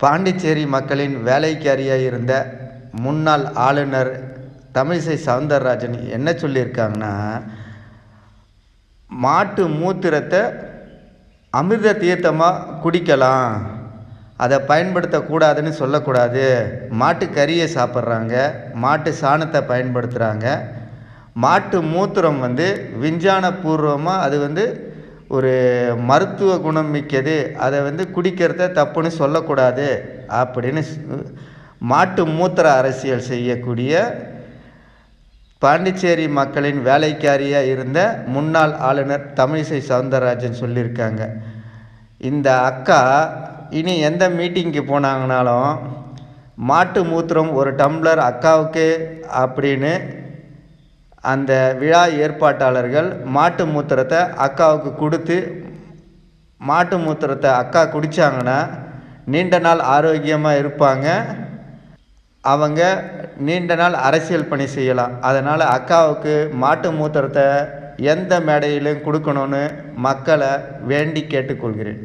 பாண்டிச்சேரி மக்களின் வேலைக்காரியாக இருந்த முன்னாள் ஆளுநர் தமிழிசை சவுந்தரராஜன் என்ன சொல்லியிருக்காங்கன்னா மாட்டு மூத்திரத்தை அமிர்த தீர்த்தமாக குடிக்கலாம் அதை பயன்படுத்தக்கூடாதுன்னு சொல்லக்கூடாது. மாட்டு கறியை சாப்பிட்றாங்க மாட்டு சாணத்தை பயன்படுத்துகிறாங்க மாட்டு மூத்திரம் வந்து விஞ்ஞானபூர்வமாக அது வந்து ஒரு மருத்துவ குணம் மிக்கது. அதை வந்து குடிக்கிறத தப்புன்னு சொல்லக்கூடாது அப்படின்னு மாட்டு மூத்திர அரசியல் செய்யக்கூடிய பாண்டிச்சேரி மக்களின் வேலைக்காரியாக இருந்த முன்னாள் ஆளுநர் தமிழிசை சவுந்தரராஜன் சொல்லியிருக்காங்க. இந்த அக்கா இனி எந்த மீட்டிங்க்கு போனாங்கனாலும் மாட்டு மூத்திரம் ஒரு டம்ளர் அக்காவுக்கு அப்படின்னு அந்த விழா ஏற்பாட்டாளர்கள் மாட்டு மூத்திரத்தை அக்காவுக்கு கொடுத்து மாட்டு மூத்திரத்தை அக்கா குடித்தாங்கன்னா நீண்ட நாள் ஆரோக்கியமாக இருப்பாங்க. அவங்க நீண்ட நாள் அரசியல் பணி செய்யலாம். அதனால் அக்காவுக்கு மாட்டு மூத்திரத்தை எந்த மேடையிலும் கொடுக்கணும்னு மக்களை வேண்டி கேட்டுக்கொள்கிறேன்.